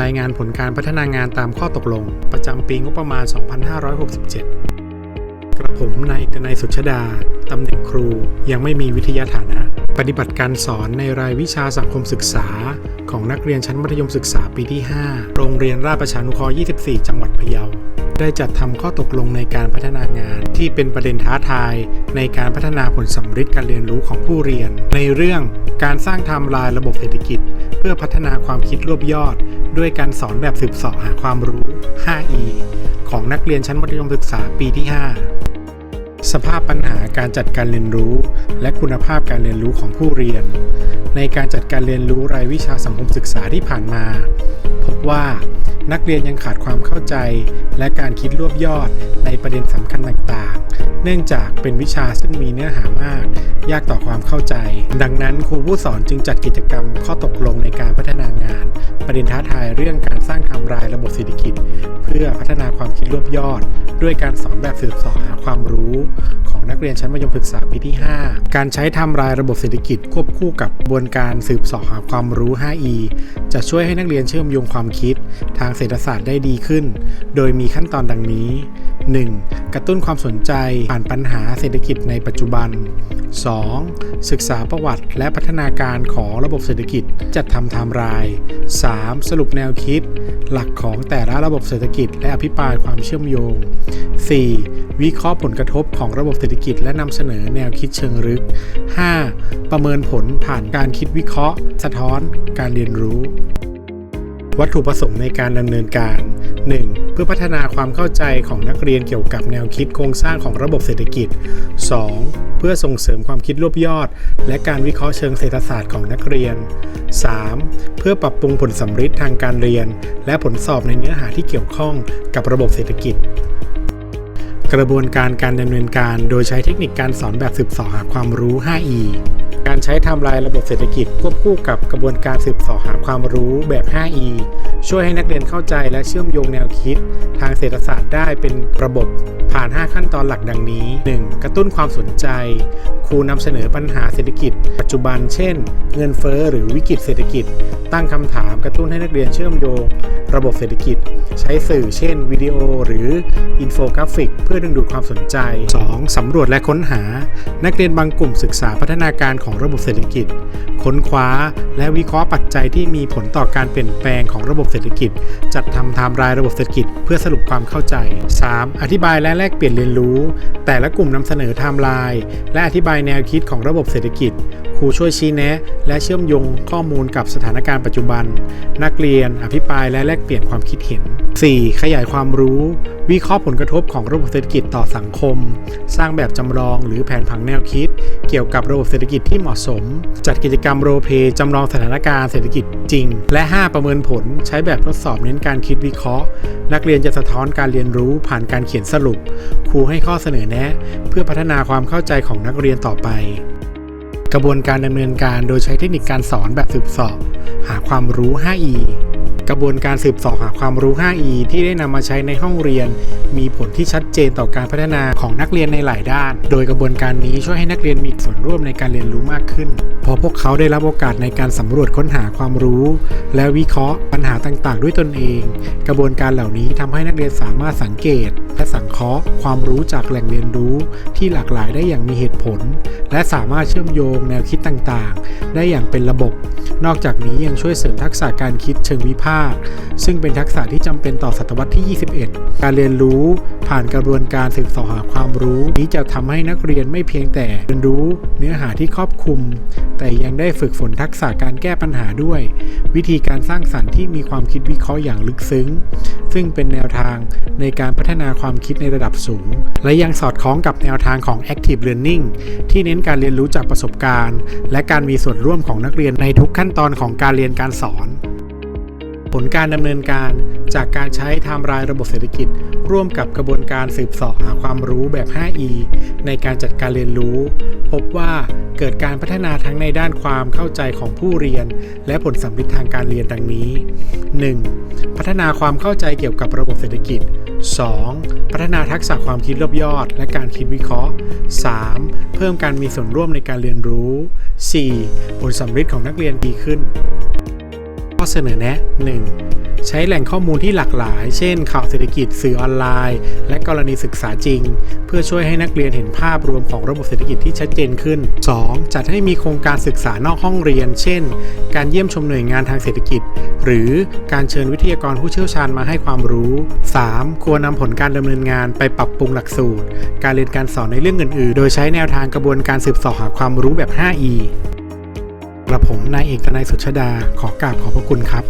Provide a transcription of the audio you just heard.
รายงานผลการพัฒนางานตามข้อตกลง ประจำปีงบประมาณ 2567 กระผมนายเอกนัยสุชดา ตำแหน่งครูยังไม่มีวิทยาฐานะ ปฏิบัติการสอนในรายวิชาสังคมศึกษา ของนักเรียนชั้นมัธยมศึกษาปีที่ 5 โรงเรียนราชประชานุเคราะห์ 24 จังหวัดพะเยา ได้จัดทำข้อตกลงในการพัฒนางาน ที่เป็นประเด็นท้าทาย ในการพัฒนาผลสัมฤทธิ์การเรียนรู้ของผู้เรียน ในเรื่องการสร้างไทม์ไลน์ระบบเศรษฐกิจ เพื่อพัฒนาความคิดรวบยอด ด้วยการสอนแบบสืบเสาะหาความรู้ 5E ของนักเรียนชั้นมัธยมศึกษาปีที่ 5 สภาพปัญหาการจัดการเรียนรู้ และคุณภาพการเรียนรู้ของผู้เรียน ในการจัดการเรียนรู้รายวิชาสังคมศึกษาที่ผ่านมา พบว่านักเรียนยังขาดความเข้าใจ และการคิดรวบยอดในประเด็นสำคัญต่างๆ เนื่องจากเป็นวิชาซึ่งมีเนื้อหามาก ยากต่อความเข้าใจ ดังนั้นครูผู้สอนจึงจัดกิจกรรมข้อตกลงในการพัฒนางาน ประเด็นท้าทายเรื่องการสร้างไทำรายระบบเศรษฐกิจ เพื่อพัฒนาความคิดรวบยอด ด้วยการสอนแบบสืบสอบหาความรู้ของนักเรียนชั้นมัธยมศึกษาปีที่ 5 การใช้ทำรายระบบเศรษฐกิจควบคู่กับกระบวนการสืบสอบหาความรู้ 5E จะช่วยให้นักเรียนเชื่อมโยงความคิด ทางเศรษฐศาสตร์ได้ดีขึ้น โดยมีขั้นตอนดังนี้ 1. กระตุ้นความสนใจผ่านปัญหาเศรษฐกิจในปัจจุบัน 2. ศึกษาประวัติและพัฒนาการของระบบเศรษฐกิจจัดทำไทม์ไลน์ 3. สรุปแนวคิด หลักของแต่ละระบบเศรษฐกิจ และอภิปรายความเชื่อมโยง 4. วิเคราะห์ผลกระทบของระบบเศรษฐกิจและนำเสนอแนวคิดเชิงลึก 5. ประเมินผลผ่านการคิดวิเคราะห์ สะท้อนการเรียนรู้ วัตถุประสงค์ในการดำเนินการ 1. เพื่อพัฒนาความเข้าใจของนักเรียนเกี่ยวกับแนวคิดโครงสร้างของระบบเศรษฐกิจ 2. เพื่อส่งเสริมความคิดรวบยอด และการวิเคราะห์เชิงเศรษฐศาสตร์ของนักเรียน 3. เพื่อปรับปรุงผลสำฤทธิ์ทางการเรียน และผลสอบในเนื้อหาที่เกี่ยวข้องกับระบบเศรษฐกิจกระบวนการการดำเนินการโดยใช้เทคนิคการสอนแบบสืบเสอหาความรู้ 5E การใช้ทำลายระบบเศรษฐกิจควบคู่กับกระบวนการสืบสอหาความรู้แบบ 5E ช่วยให้นักเรียนเข้าใจและเชื่อมโยงแนวคิด ทางเศรษฐศาสตร์ได้เป็นระบบผ่าน 5 ขั้นตอนหลักดังนี้ 1. กระตุ้นความสนใจ ครูนำเสนอปัญหาเศรษฐกิจ ปัจจุบัน เช่น เงินเฟ้อหรือวิกฤตเศรษฐกิจ ตั้งคำถามกระตุ้นให้นักเรียนเชื่อมโยง ระบบเศรษฐกิจ ใช้สื่อ เช่น วิดีโอ หรืออินโฟกราฟิก เพื่อดึงดูดความสนใจ 2. สำรวจและค้นหา นักเรียนบางกลุ่มศึกษาพัฒนาการของระบบเศรษฐกิจ ค้นคว้า และวิเคราะห์ปัจจัยที่มีผลต่อการเปลี่ยนแปลงของระบบเศรษฐกิจ จัดทำไทม์ไลน์ระบบเศรษฐกิจ เพื่อสรุปความเข้าใจ 3. อธิบายและแลกเปลี่ยนเรียนรู้ แต่ละกลุ่มนำเสนอไทม์ไลน์และอธิบายแนวคิดของระบบเศรษฐกิจครูช่วยชี้แนะ และเชื่อมโยงข้อมูลกับสถานการณ์ปัจจุบัน นักเรียนอภิปรายและแลกเปลี่ยนความคิดเห็น 4. ขยายความรู้ วิเคราะห์ผลกระทบของระบบเศรษฐกิจต่อสังคม สร้างแบบจำลองหรือแผนผังแนวคิด เกี่ยวกับระบบเศรษฐกิจที่เหมาะสม จัดกิจกรรมโรเพจำลองสถานการณ์เศรษฐกิจจริง และ 5 ประเมินผลใช้แบบทดสอบเน้นการคิดวิเคราะห์ นักเรียนจะสะท้อนการเรียนรู้ผ่านการเขียนสรุป ครูให้ข้อเสนอแนะ เพื่อพัฒนาความเข้าใจของนักเรียนต่อไป กระบวนการดำเนินการโดยใช้เทคนิคการสอนแบบสืบสอบ หาความรู้ 5E กระบวนการสืบสอบหาความรู้ 5E ที่ได้นำมาใช้ในห้องเรียน มีผลที่ชัดเจนต่อการพัฒนาของนักเรียนในหลายด้าน โดยกระบวนการนี้ช่วยให้นักเรียนมีส่วนร่วมในการเรียนรู้มากขึ้นพราะพวกเขาได้รับโอกาสในการสำรวจค้นหาความรู้ และวิเคราะห์ปัญหาต่างๆ ด้วยตนเอง กระบวนการเหล่านี้ทำให้นักเรียนสามารถสังเกต และสังเคราะห์ ความรู้จากแหล่งเรียนรู้ ที่หลากหลายได้อย่างมีเหตุผล และสามารถเชื่อมโยงแนวคิดต่างๆ ได้อย่างเป็นระบบ นอกจากนี้ยังช่วยเสริมทักษะการคิดเชิงวิพากษ์ซึ่งเป็นทักษะที่จำเป็นต่อศตวรรษที่ 21 การเรียนรู้ผ่านกระบวนการสืบสอหาความรู้ นี้จะทำให้นักเรียนไม่เพียงแต่เรียนรู้เนื้อหาที่ครอบคลุม แต่ยังได้ฝึกฝนทักษะการแก้ปัญหาด้วย วิธีการสร้างสรรค์ที่มีความคิดวิเคราะห์อย่างลึกซึ้ง ซึ่งเป็นแนวทางในการพัฒนาความคิดในระดับสูง และยังสอดคล้องกับแนวทางของ Active Learning ที่เน้นการเรียนรู้จากประสบการณ์ และการมีส่วนร่วมของนักเรียนในทุกขั้นตอนของการเรียนการสอน ผลการดำเนินการจากการใช้ไทม์ไลน์ระบบเศรษฐกิจ ร่วมกับกระบวนการสืบสอบหาความรู้แบบ 5E ในการจัดการเรียนรู้ พบว่าเกิดการพัฒนาทั้งในด้านความเข้าใจของผู้เรียน และผลสำลิดทางการเรียนดังนี้ 1. พัฒนาความเข้าใจเกี่ยวกับระบบเศรษฐกิจ 2. พัฒนาทักษะความคิดรอบยอด และการคิดวิเคราะห์ 3. เพิ่มการมีส่วนร่วมในการเรียนรู้ 4. ผลสำลิดของนักเรียนดีขึ้น ข้อเสนอแนะ 1. ใช้แหล่งข้อมูลที่หลากหลาย เช่น ข่าวเศรษฐกิจสื่อออนไลน์ และกรณีศึกษาจริง เพื่อช่วยให้นักเรียนเห็นภาพรวมของระบบเศรษฐกิจที่ชัดเจนขึ้น 2. จัดให้มีโครงการศึกษานอกห้องเรียน เช่น การเยี่ยมชมหน่วยงานทางเศรษฐกิจ หรือการเชิญวิทยากรผู้เชี่ยวชาญมาให้ความรู้ 3. ควรนำผลการดำเนินงานไปปรับปรุงหลักสูตร การเรียนการสอนในเรื่องอื่นๆ โดยใช้แนวทางกระบวนการสืบสอบหาความรู้แบบ 5E กระผมนายเอกนายสุชดาขอกราบขอบพระคุณครับ